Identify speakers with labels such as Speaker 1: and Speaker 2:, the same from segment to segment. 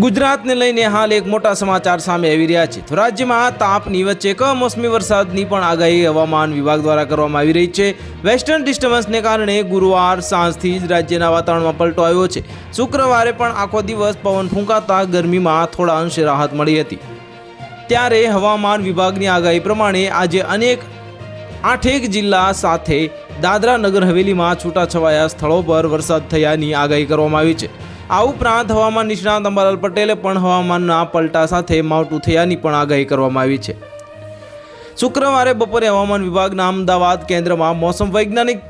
Speaker 1: ગુજરાતને લઈને હાલ એક મોટા સમાચાર સામે આવી રહ્યા છે. તો રાજ્યમાં તાપની વચ્ચે કમોસમી વરસાદની પણ આગાહી હવામાન વિભાગ દ્વારા કરવામાં આવી રહી છે. વેસ્ટર્ન ડિસ્ટર્બન્સને કારણે ગુરુવાર, સાંજથી જ રાજ્યના વાતાવરણમાં પલટો આવ્યો છે. શુક્રવારે પણ આખો દિવસ પવન ફૂંકાતા ગરમીમાં થોડા અંશે રાહત મળી હતી. ત્યારે હવામાન વિભાગની આગાહી પ્રમાણે આજે અનેક આઠેક જિલ્લા સાથે દાદરા નગર હવેલીમાં છૂટાછવાયા સ્થળો પર વરસાદ થયાની આગાહી કરવામાં આવી છે. આ ઉપરાંત હવામાન નિષ્ણાત અંબાલાલ પટેલે પણ હવામાનના પલટા સાથે માવઠું થયાની પણ આગાહી કરવામાં આવી છે. શુક્રવારે બપોરે હવામાન વિભાગના અમદાવાદ કેન્દ્રમાં મોસમ વૈજ્ઞાનિક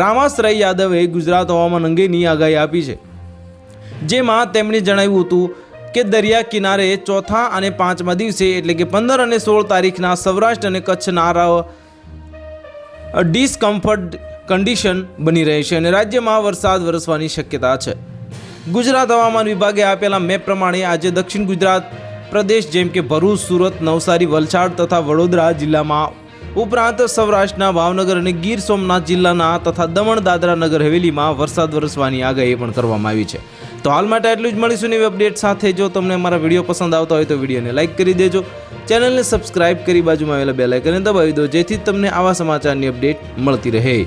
Speaker 1: રામાશ્રય યાદવે ગુજરાત હવામાન અંગેની આગાહી આપી છે. જેમાં તેમણે જણાવ્યું હતું કે દરિયા કિનારે ચોથા અને પાંચમા દિવસે એટલે કે પંદર અને સોળ તારીખના સૌરાષ્ટ્ર અને કચ્છના ડિસકમ્ફર્ટ કન્ડિશન બની રહી છે અને રાજ્યમાં વરસાદ વરસવાની શક્યતા છે. ગુજરાત હવામાન વિભાગે આપેલા મેપ પ્રમાણે આજે દક્ષિણ ગુજરાત પ્રદેશ, જેમ કે ભરૂચ, સુરત, નવસારી, વલસાડ તથા વડોદરા જિલ્લામાં ઉપરાંત સૌરાષ્ટ્રના ભાવનગર અને ગીર સોમનાથ જિલ્લાના તથા દમણ, દાદરા નગર, હવેલીમાં વરસાદ વરસવાની આગાહી પણ કરવામાં આવી છે. તો હાલ માટે એટલું જ મળીશું નવી અપડેટ સાથે. જો તમને અમારા વીડિયો પસંદ આવતા હોય તો વિડીયોને લાઇક કરી દેજો. ચેનલને સબસ્ક્રાઇબ કરી બાજુમાં આવેલા બે લાઇકને દબાવી દો, જેથી તમને આવા સમાચારની અપડેટ મળતી રહે.